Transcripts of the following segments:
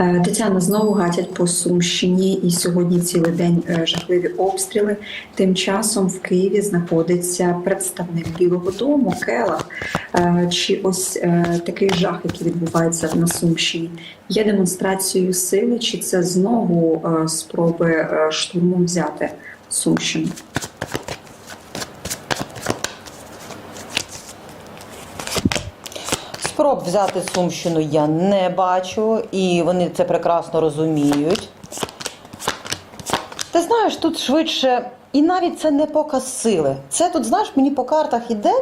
Е, Тетяна знову гатять по Сумщині, і сьогодні цілий день е, жахливі обстріли. Тим часом в Києві знаходиться представник Білого Дому Келах. Е, Чи ось такий жах, який відбувається на Сумщині, є демонстрацією сили, чи це знову спроби штурмом взяти Сумщину? Спроб взяти Сумщину я не бачу, і вони це прекрасно розуміють. Ти знаєш, тут швидше, і навіть це не показ сили. Це тут, знаєш, мені по картах іде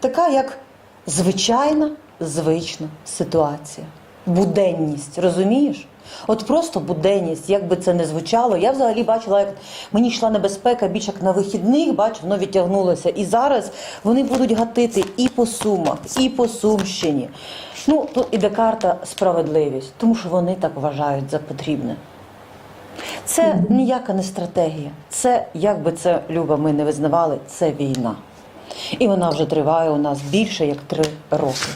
така, як звичайна, звична ситуація. Буденність, розумієш? От просто буденність, як би це не звучало. Я взагалі бачила, як мені йшла небезпека більш як на вихідних, бач, воно відтягнулося. І зараз вони будуть гатити і по Сумах, і по Сумщині. Ну, тут іде карта справедливість, тому що вони так вважають за потрібне. Це ніяка не стратегія. Це, як би це Люба, ми не визнавали, це війна. І вона вже триває у нас більше як три роки.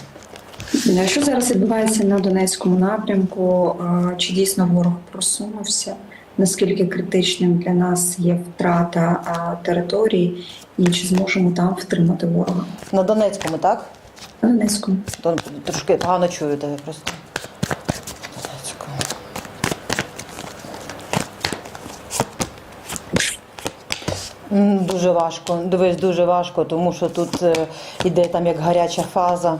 Що зараз відбувається на Донецькому напрямку? Чи дійсно ворог просунувся? Наскільки критичним для нас є втрата території, і чи зможемо там втримати ворога? На Донецькому, так? На Донецькому. То трошки погано чую тебе просто. Донецькому. Дуже важко. Дивись, дуже важко, тому що тут е, іде там як гаряча фаза.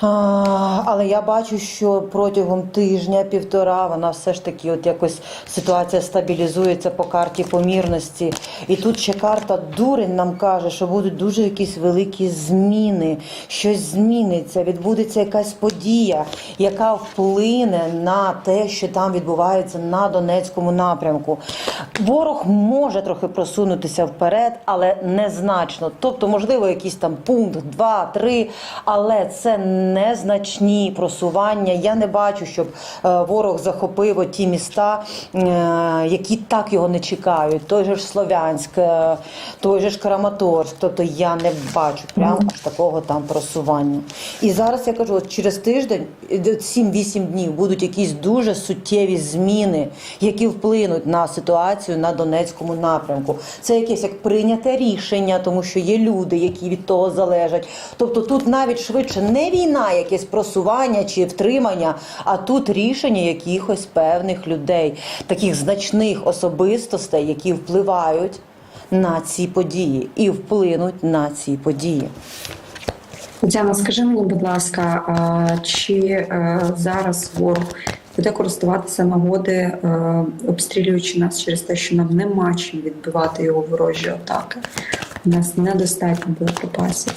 А, але я бачу, що протягом тижня-півтора вона все ж таки, от якось ситуація стабілізується по карті помірності. І тут ще карта дурень нам каже, що будуть дуже якісь великі зміни, щось зміниться, відбудеться якась подія, яка вплине на те, що там відбувається на Донецькому напрямку. Ворог може трохи просунутися вперед, але незначно. Тобто, можливо, якийсь там пункт, два, три, але це незначні просування. Я не бачу, щоб е, ворог захопив ті міста, е, які так його не чекають. Той же ж Слов'янськ, е, той же ж Краматорськ. Тобто я не бачу прямо аж такого там просування. І зараз я кажу, от через тиждень, е, 7-8 днів будуть якісь дуже суттєві зміни, які вплинуть на ситуацію на Донецькому напрямку. Це якесь як прийняте рішення, тому що є люди, які від того залежать. Тобто тут навіть швидше не війна, якесь просування чи втримання, а тут рішення якихось певних людей, таких значних особистостей, які впливають на ці події і вплинуть на ці події. Тетяна, скажи мені, будь ласка, чи е, зараз ворог буде користуватися нагоди, е, обстрілюючи нас через те, що нам нема чим відбивати його ворожі атаки? У нас недостатньо боєприпасів.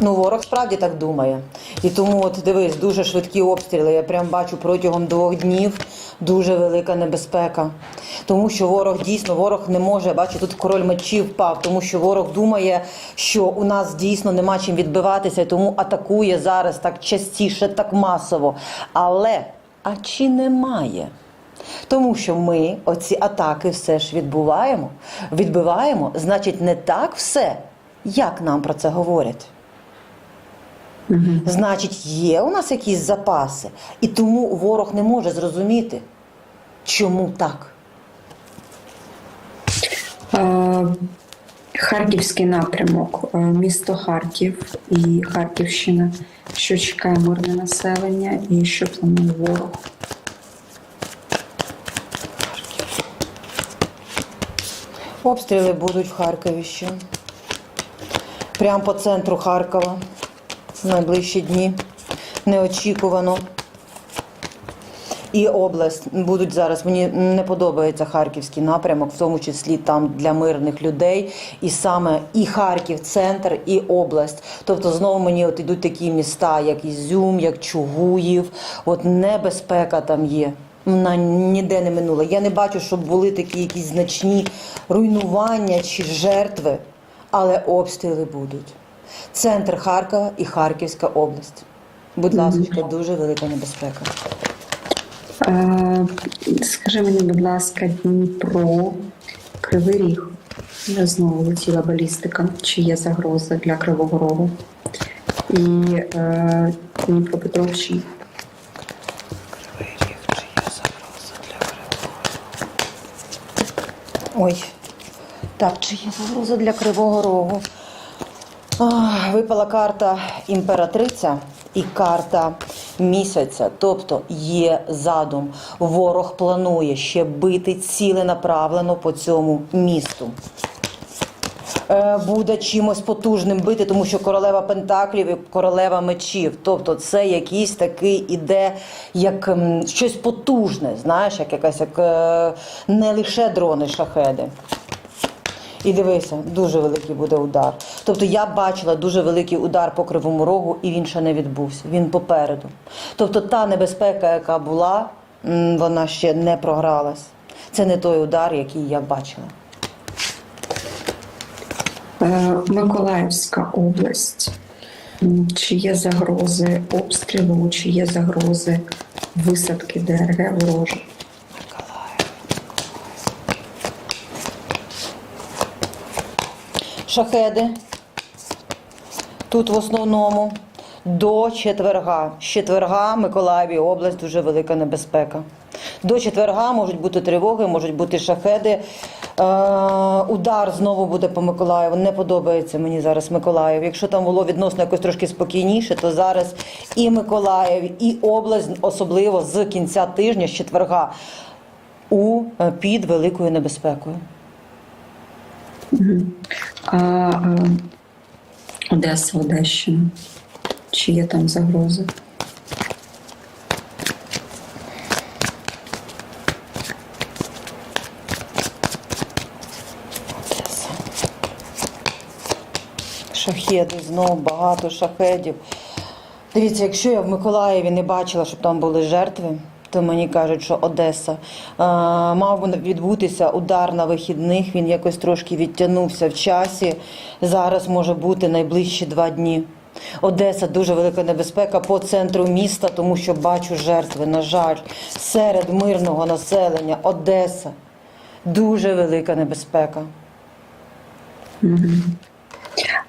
Ну, ворог справді так думає. І тому, от дивись, дуже швидкі обстріли. Я прям бачу протягом двох днів дуже велика небезпека. Тому що ворог дійсно ворог не може. Бачу, тут король мечів впав, тому що ворог думає, що у нас дійсно нема чим відбиватися, тому атакує зараз так частіше, так масово. Але а чи немає? Тому що ми оці атаки все ж відбуваємо, відбиваємо, значить, не так все, як нам про це говорять. Значить, є у нас якісь запаси, і тому ворог не може зрозуміти, чому так. Харківський напрямок, місто Харків і Харківщина. Що чекає мирне населення і що планує ворог? Обстріли будуть в Харкові ще. Прямо по центру Харкова найближчі дні. Неочікувано. І область будуть зараз. Мені не подобається харківський напрямок, в тому числі там для мирних людей, і саме і Харків, центр, і область. Тобто знову мені от ідуть такі міста, як Ізюм, як Чугуїв. От небезпека там є. Вона ніде не минула. Я не бачу, щоб були такі якісь значні руйнування чи жертви, але обстріли будуть. Центр Харкова і Харківська область. Будь ласка, дуже велика небезпека. Е, Скажи мені, будь ласка, Дніпро, Кривий Ріг. Я Знову летіла балістика. Чи є загроза для Кривого Рогу? і е, Дніпропетровщини. Кривий ріг, чи є загроза для Кривого Рогу? Ой. Так, чи є загроза для Кривого Рогу? Випала карта імператриця і карта місяця. Тобто є задум. Ворог планує ще бити ціленаправлено по цьому місту. Е, буде чимось потужним бити, тому що королева пентаклів і королева мечів. Тобто це якийсь такий іде як щось потужне, знаєш, як якась як е, не лише дрони, шахеди. І дивися, дуже великий буде удар. Тобто я бачила дуже великий удар по кривому рогу, і він ще не відбувся. Він попереду. Тобто та небезпека, яка була, вона ще не програлась. Це не той удар, який я бачила. Е, Миколаївська область. Чи є загрози обстрілу, чи є загрози висадки ДРГ ворожих? Шахеди. Тут в основному до четверга. З четверга Миколаєві область дуже велика небезпека. До четверга можуть бути тривоги, можуть бути шахеди. Е, удар знову буде по Миколаєву. Не подобається мені зараз Миколаїв. Якщо там було відносно якось трошки спокійніше, то зараз і Миколаїв, і область, особливо з кінця тижня, з четверга, у е, під великою небезпекою. А Одеса, Одещина. Чи є там загрози? Шахеди, знову багато шахедів. Дивіться, якщо я в Миколаєві не бачила, щоб там були жертви, то мені кажуть, що Одеса а, мав би відбутися удар на вихідних. Він якось трошки відтягнувся в часі. Зараз може бути найближчі два дні. Одеса дуже велика небезпека по центру міста, тому що бачу жертви. На жаль, серед мирного населення Одеса дуже велика небезпека.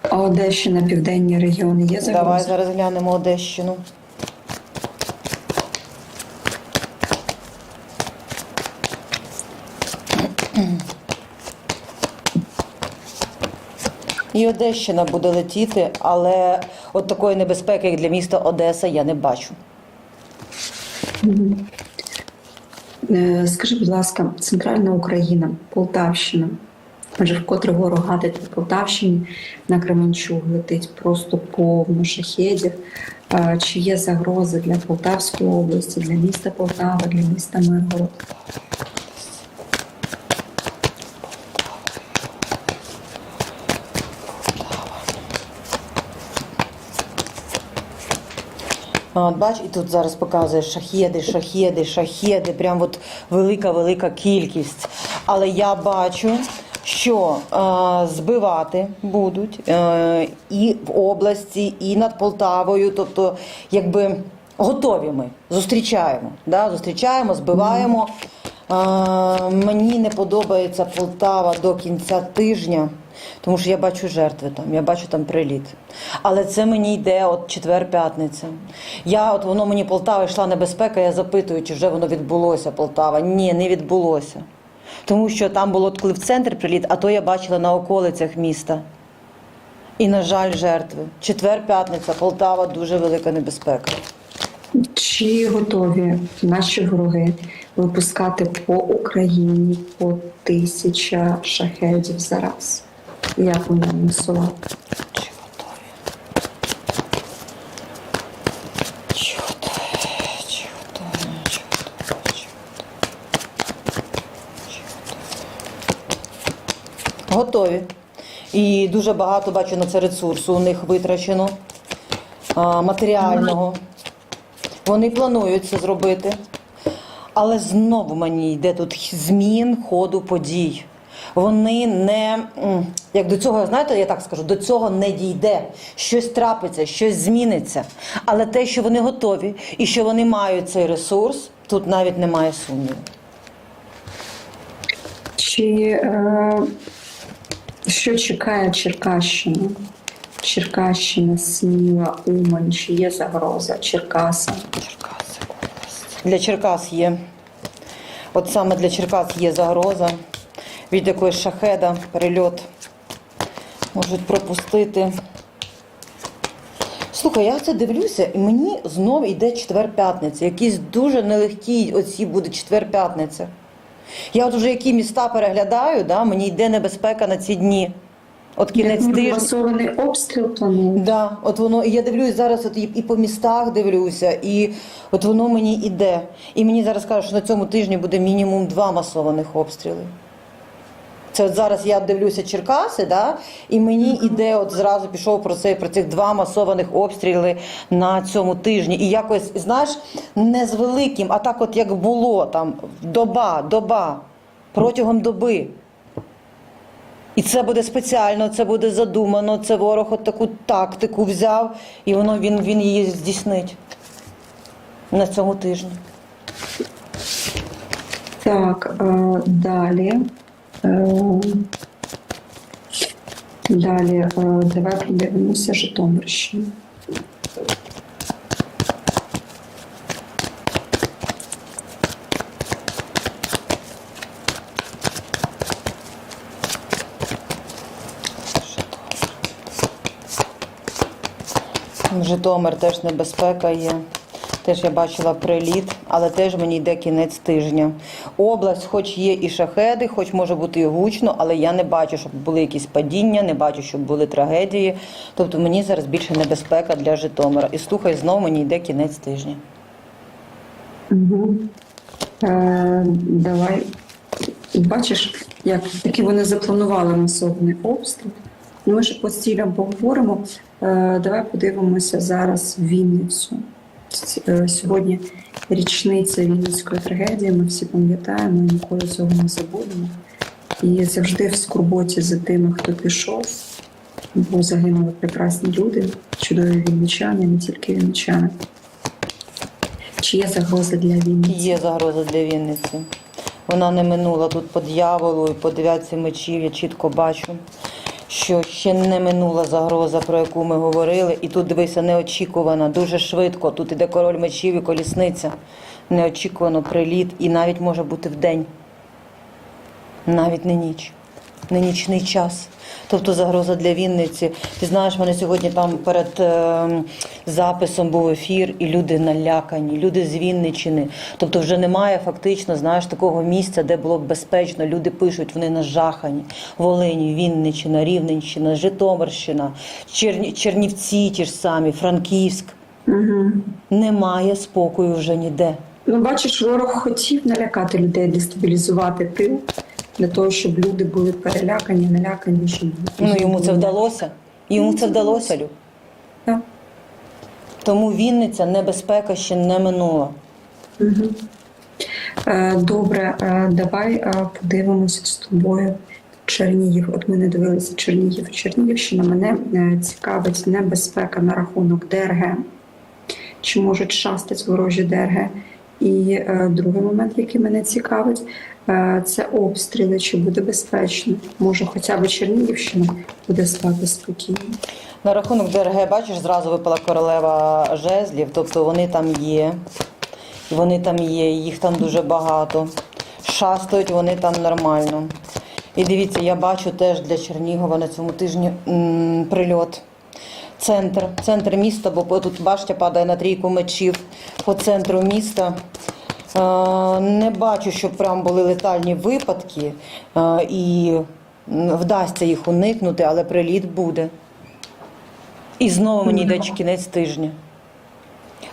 А Одещина, південні регіони є загрози? Давай зараз глянемо Одещину. І Одещина буде летіти, але от такої небезпеки, як для міста Одеса, я не бачу. Е, Скажи, будь ласка, центральна Україна, Полтавщина. Адже вкотре ворог гадить по Полтавщині на Кременчуг летить просто повно шахедів. Чи є загрози для Полтавської області, для міста Полтава, для міста Миргород? От бач, і тут зараз показує шахеди, шахеди, шахеди, прям от велика-велика кількість. Але я бачу, що е, збивати будуть е, і в області, і над Полтавою. Тобто, якби готові ми зустрічаємо. Да? Зустрічаємо, збиваємо. Е, мені не подобається Полтава до кінця тижня. Тому що я бачу жертви там, я бачу там приліт. Але це мені йде от четвер-п'ятниця. Я от воно мені Полтава йшла небезпека, я запитую, чи вже воно відбулося Полтава. Ні, не відбулося. Тому що там було коли в центр приліт, а то я бачила на околицях міста. І, на жаль, жертви. Четвер-п'ятниця, Полтава дуже велика небезпека. Чи готові наші вороги випускати по Україні по тисяча шахедів за раз? Як? Чи готові? Чи готові? Чи готові? Чи готові? Чи готові? Чи готові? Готові. І дуже багато бачу на це ресурсу у них витрачено а, матеріального. Вони планують це зробити. Але знову мені йде тут змін ходу подій. Вони не як до цього, знаєте, я так скажу, до цього не дійде. Щось трапиться, щось зміниться. Але те, що вони готові і що вони мають цей ресурс, тут навіть немає сумніву. Чи е, що чекає Черкащину? Черкащина, Сміла, Умань, чи є загроза Черкаса. Черкаси. Для Черкас є. От саме для Черкас є загроза від якоїсь шахеда, перельот. Можуть пропустити. Слухай, я це дивлюся, і мені знов йде четвер-п'ятниця. Якісь дуже нелегкі оці буде четвер-п'ятниця. Я от вже які міста переглядаю, да, мені йде небезпека на ці дні. От кінець Як тижня. масований обстріл планують. Да, от воно, і я дивлюсь зараз, от і, і по містах дивлюся, і от воно мені іде. І мені зараз кажуть, що на цьому тижні буде мінімум два масованих обстріли. Це от зараз я дивлюся Черкаси, да, і мені іде, от зразу пішов про це, про цих два масованих обстріли на цьому тижні. І якось, знаєш, не з великим, а так, от як було там доба, доба, протягом доби. І це буде спеціально, це буде задумано. Це ворог от таку тактику взяв, і воно він, він її здійснить на цьому тижні. Так, е, далі. Далі, е, давай подивимося Житомирщину. Житомир теж небезпека є. Теж я бачила приліт, але теж мені йде кінець тижня. Область, хоч є і шахеди, хоч може бути і гучно, але я не бачу, щоб були якісь падіння, не бачу, щоб були трагедії. Тобто мені зараз більше небезпека для Житомира. І слухай, знову мені йде кінець тижня. Угу. Е, давай. Бачиш, як таки вони запланували масований обстріл. Ну, Ми ж по цілям поговоримо. Е, давай подивимося зараз Вінницю. Е, Сьогодні річниця Вінницької трагедії. Ми всі пам'ятаємо ніколи цього не забудемо. І завжди в скорботі за тими, хто пішов, бо загинули прекрасні люди, чудові вінничани, не тільки вінничани. Чи є загроза для Вінниці? Є загроза для Вінниці. Вона не минула тут по дьяволу і по дев'ятці мечів. Я чітко бачу, що ще не минула загроза, про яку ми говорили. І тут дивися, неочікувана, дуже швидко. Тут іде король мечів і колісниця. Неочікувано приліт, і навіть може бути вдень. Навіть не ніч, не нічний час. Тобто загроза для Вінниці. Ти знаєш, мене сьогодні там перед е, записом був ефір, і люди налякані, люди з Вінничини. Тобто вже немає фактично, знаєш, такого місця, де було б безпечно. Люди пишуть, вони нажахані. Волині, Вінничина, Рівненщина, Житомирщина, Черні, Чернівці ті ж самі, Франківськ. Угу. Немає спокою вже ніде. Ну, бачиш, ворог хотів налякати людей, дестабілізувати тил для того, щоб люди були перелякані, налякані, щоб Ну йому це вдалося. Йому це вдалося, Люб. Так. Тому Вінниця небезпека ще не минула. Угу. Добре, е, давай е, подивимося з тобою. Чернігів, от ми не дивилися Чернігів. Чернігівщина мене цікавить небезпека на рахунок ДРГ. Чи можуть шастати ворожі ДРГ? І е, другий момент, який мене цікавить, це обстріли. Чи буде безпечно? Може, хоча б Чернігівщина буде спати спокійно. На рахунок ДРГ, бачиш, зразу випала королева жезлів, тобто вони там є. Вони там є, їх там дуже багато. Шастають вони там нормально. І дивіться, я бачу теж для Чернігова на цьому тижні м, прильот. Центр, центр міста, бо тут башня падає на трійку мечів по центру міста. Е, Не бачу, щоб прям були летальні випадки е, і вдасться їх уникнути, але приліт буде. І знову мені йде кінець тижня.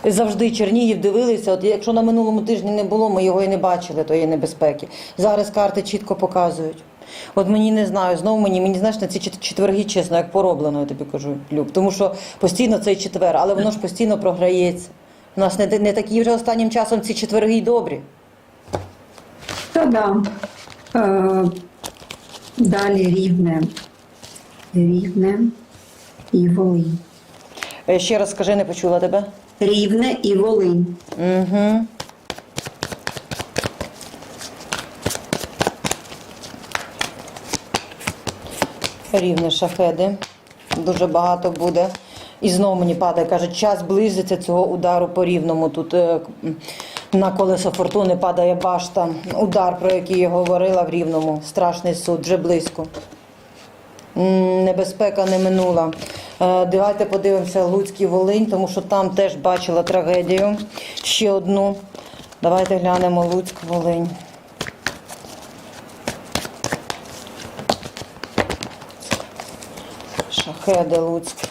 Завжди Чернігів дивилися, от якщо на минулому тижні не було, ми його і не бачили, тої небезпеки. Зараз карти чітко показують. От мені не знаю, знову мені, мені знаєш, на ці четверги, чесно, як пороблено, я тобі кажу, Люб. Тому що постійно цей четвер, але воно ж постійно програється. У нас не, не такі вже останнім часом ці четверги й добрі. Та-да. Е, далі рівне. Рівне і Волинь. Е, Ще раз скажи, не почула тебе. Рівне і Волинь. Угу. Рівне шахеди. Дуже багато буде. І знову мені падає, каже, час близиться цього удару по рівному. Тут е, на колесо фортуни падає башта. Удар, про який я говорила в рівному. Страшний суд, вже близько. Небезпека не минула. Е, Давайте подивимося Луцький Волинь, тому що там теж бачила трагедію. Ще одну. Давайте глянемо Луцьк Волинь. Шахеди Луцьк.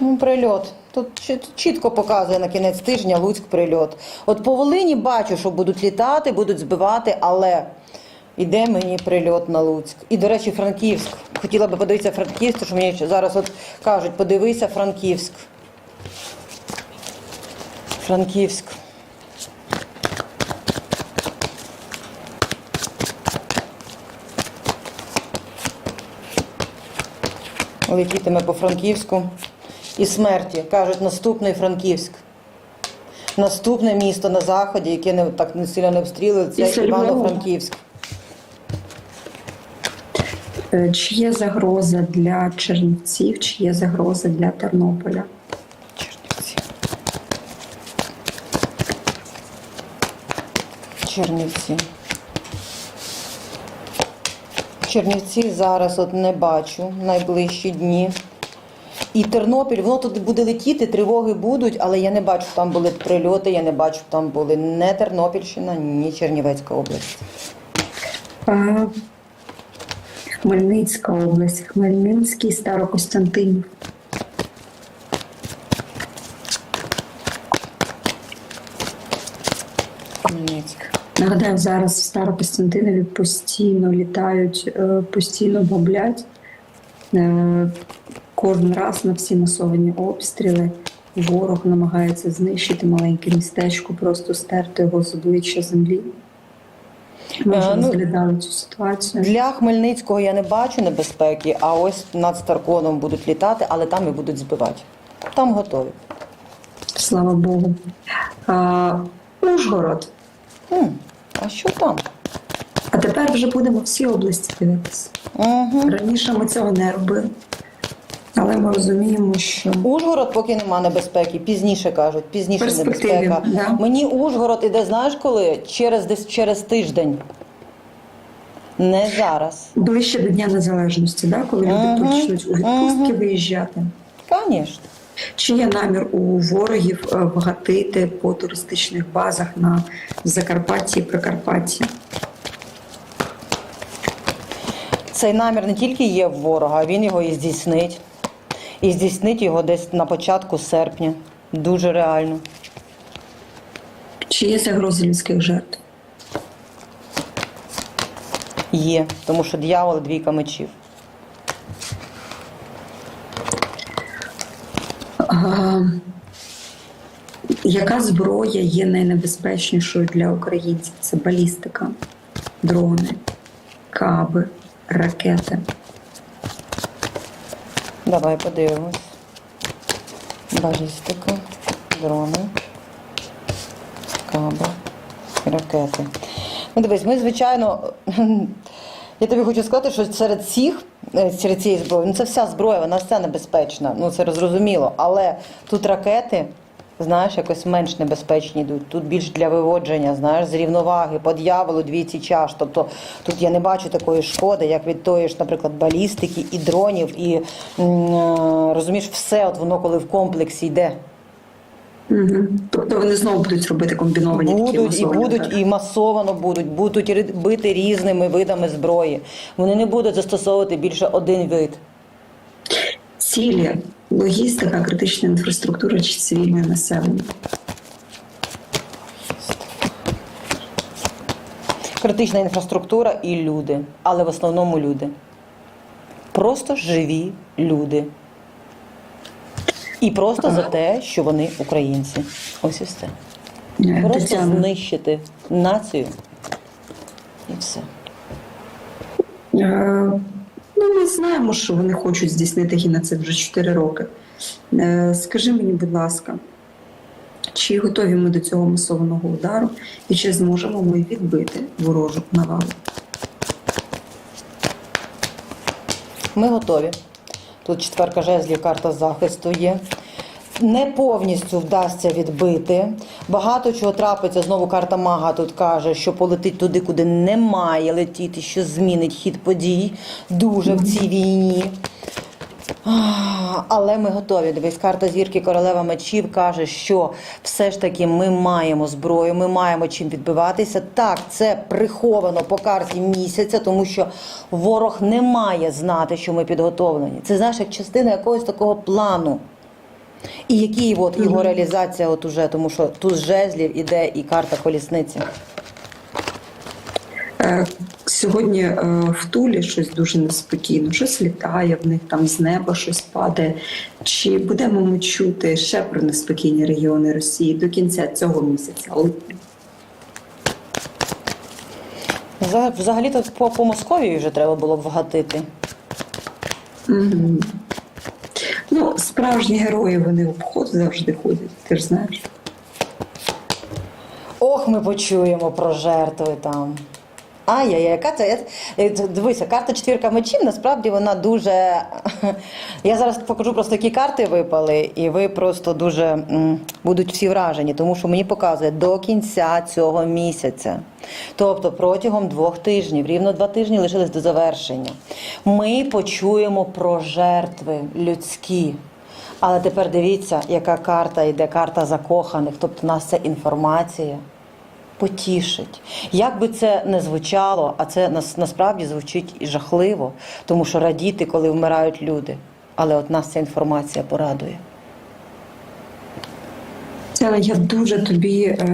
Прильот. Тут чітко показує на кінець тижня Луцьк прильот. От по Волині бачу, що будуть літати, будуть збивати, але іде мені прильот на Луцьк. І, до речі, Франківськ. Хотіла би подивитися Франківськ, тому що мені зараз от кажуть, подивися Франківськ. Франківськ. летітиме по Франківську і смерті. Кажуть, наступний Франківськ. Наступне місто на заході, яке не так не сильно не обстрілили, це Івано-Франківськ. Е, Чи є загроза для Чернівців, чи є загроза для Тернополя? Чернівці. Чернівці. Чернівці зараз от не бачу найближчі дні. І Тернопіль, воно тут буде летіти, тривоги будуть, але я не бачу, там були прильоти, я не бачу, там були не Тернопільщина, ні Чернівецька область. А, Хмельницька область, Хмельницький, Старокостянтинів. Хмельницьк. Нагадаю, зараз в Старокостянтинові постійно літають, е, постійно бомблять. Кожен раз на всі масовані обстріли ворог намагається знищити маленьке містечко, просто стерти його з обличчя землі. Ми вже Е, ну, розглядали цю ситуацію. Для Хмельницького я не бачу небезпеки, а ось над Старконом будуть літати, але там і будуть збивати. Там готові. Слава Богу. А, Ужгород. М, а що там? А тепер вже будемо всі області дивитися. Угу. Раніше ми цього не робили. Але ми розуміємо, що Ужгород поки нема небезпеки, пізніше кажуть, пізніше Перспективі, небезпека. да. Мені Ужгород іде, знаєш коли? Через десь через тиждень. Не зараз. ближче до Дня Незалежності, да? коли люди Мгм, почнуть у відпустки мгм. виїжджати. Звісно. Чи є намір у ворогів е, по туристичних базах на Закарпатті і Прикарпатті? Цей намір не тільки є в ворога, він його і здійснить. І здійснить його десь на початку серпня. Дуже реально. Чи є загрози людських жертв? Є, тому що дьявол двійка мечів. А, яка зброя є найнебезпечнішою для українців? Це балістика, дрони, каби, ракети. Давай подивимось. Балістика, дрони, каба, ракети. Ну, дивись, ми, звичайно, я тобі хочу сказати, що серед всіх, е, серед цієї зброї, ну це вся зброя, вона вся небезпечна, ну це зрозуміло. Але тут ракети, знаєш, якось менш небезпечні йдуть. Тут більш для виводження, знаєш, з рівноваги, по дьяволу двійці чаш. Тобто тут я не бачу такої шкоди, як від тої ж, наприклад, балістики і дронів, і е, розумієш, все от воно коли в комплексі йде. Угу. Тобто вони знову будуть робити комбіновані такі Будуть і будуть, атаки. і масовано будуть, будуть бити різними видами зброї. Вони не будуть застосовувати більше один вид. Цілі, логістика, критична інфраструктура чи цивільне населення. Критична інфраструктура і люди, але в основному люди. Просто живі люди. І просто за те, що вони українці. Ось і все. Е, Просто Тетяна, знищити націю. І все. е, знаємо, що вони хочуть здійснити геноцид вже 4 роки. Е, Скажи мені, будь ласка, чи готові ми до цього масованого удару і чи зможемо ми відбити ворожу навалу? Ми готові. Тут четверка жезлів, карта захисту є. Не повністю вдасться відбити. Багато чого трапиться. Знову карта мага тут каже, що полетить туди, куди не має летіти, що змінить хід подій дуже в цій війні. Але ми готові. Дивись, карта зірки королева мечів каже, що все ж таки ми маємо зброю, ми маємо чим відбиватися. Так, це приховано по карті місяця, тому що ворог не має знати, що ми підготовлені. Це знаєш, як частина якогось такого плану. І який от його реалізація, от уже, тому що тут з жезлів іде і карта колісниці. Е, Сьогодні е, в Тулі щось дуже неспокійно, щось літає в них там з неба, щось падає. Чи будемо ми чути ще про неспокійні регіони Росії до кінця цього місяця? Взагалі-то по, по Московії вже треба було б вгатити. Мгм. Справжні герої вони обход завжди ходять, ти ж знаєш. Ох, ми почуємо про жертви там. Ай-яй, яка це? Дивися, карта четвірка мечів, насправді вона дуже. Я зараз покажу просто які карти випали, і ви просто дуже будуть всі вражені, тому що мені показує до кінця цього місяця. Тобто протягом двох тижнів, рівно два тижні лишились до завершення. Ми почуємо про жертви людські. Але тепер дивіться, яка карта йде, карта закоханих. Тобто, нас це інформація потішить. Як би це не звучало, а це нас насправді звучить і жахливо, тому що радіти, коли вмирають люди. Але от нас ця інформація порадує. Тетяна, я дуже тобі е,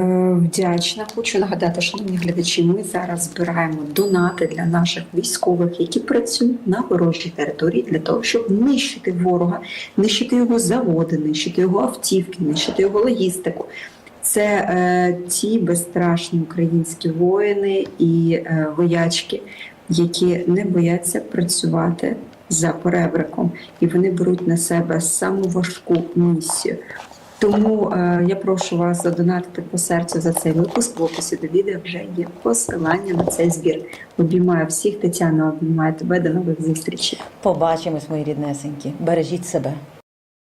вдячна. Хочу нагадати, шановні глядачі, ми зараз збираємо донати для наших військових, які працюють на ворожій території для того, щоб нищити ворога, нищити його заводи, нищити його автівки, нищити його логістику. Це е, ті безстрашні українські воїни і е, воячки, які не бояться працювати за перебриком, і вони беруть на себе саму важку місію. Тому е, я прошу вас задонатити по серцю за цей випуск. В описі до відео вже є посилання на цей збір. Обіймаю всіх, Тетяна, обіймаю тебе. До нових зустрічей. Побачимось, мої ріднесенькі. Бережіть себе.